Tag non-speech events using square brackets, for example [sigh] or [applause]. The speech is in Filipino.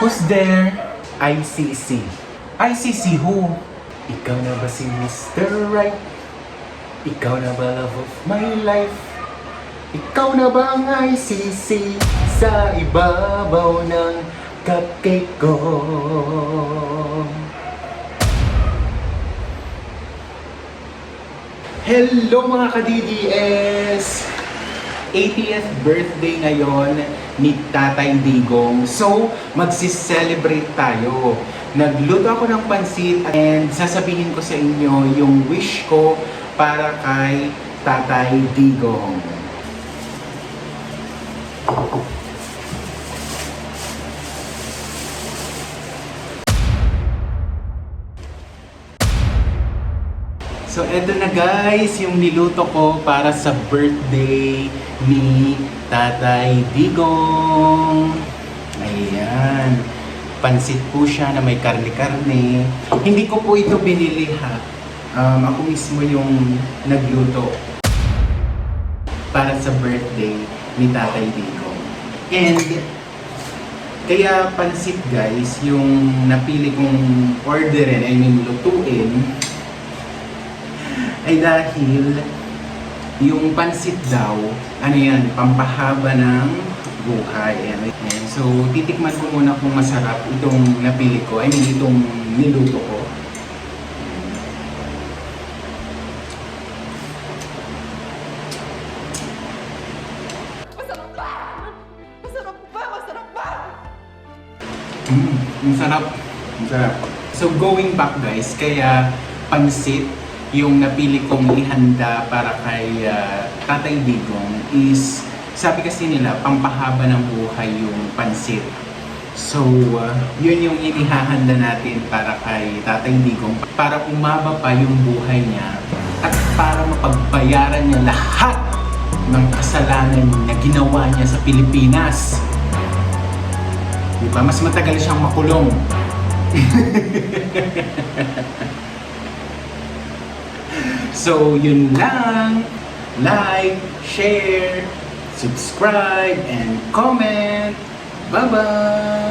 Who's there? ICC. ICC who? Ikaw na ba si Mr. Right? Ikaw na ba love of my life? Ikaw na ba ang ICC sa ibabaw ng cupcake ko? Hello mga ka-DDS! 80th birthday ngayon ni Tatay Digong. So, magsi-celebrate tayo. Nagluto ako ng pansit and sasabihin ko sa inyo yung wish ko para kay Tatay Digong. So, eto na guys, yung niluto ko para sa birthday ni Tatay Digong. Ayan. Pansit po siya na may karne-karne. Hindi ko po ito binili ha. Um, ako mismo yung nagluto para sa birthday ni Tatay Digong. And kaya pansit guys, yung napili kong orderin, I mean lutuin, ay dahil yung pansit daw, ano yan, pampahaba ng buhay. Ayan. Ayan. So, titikman ko muna kung masarap itong napili ko, I mean itong niluto ko. Masarap ba? Masarap ba? Masarap ba? Mm, ang sarap. Ang sarap. So, going back guys, kaya pansit, yung napili kong ihanda para kay ah, Tatay Digong is, sabi kasi nila, pampahaba ng buhay yung pansit. So, ah, yun yung inihahanda natin para kay Tatay Digong para umaba pa yung buhay niya at para mapagbayaran niya lahat ng kasalanan na ginawa niya sa Pilipinas. Di ba? Mas matagal siyang makulong. [laughs] so, yun lang. Like, share, subscribe, and comment. Bye-bye!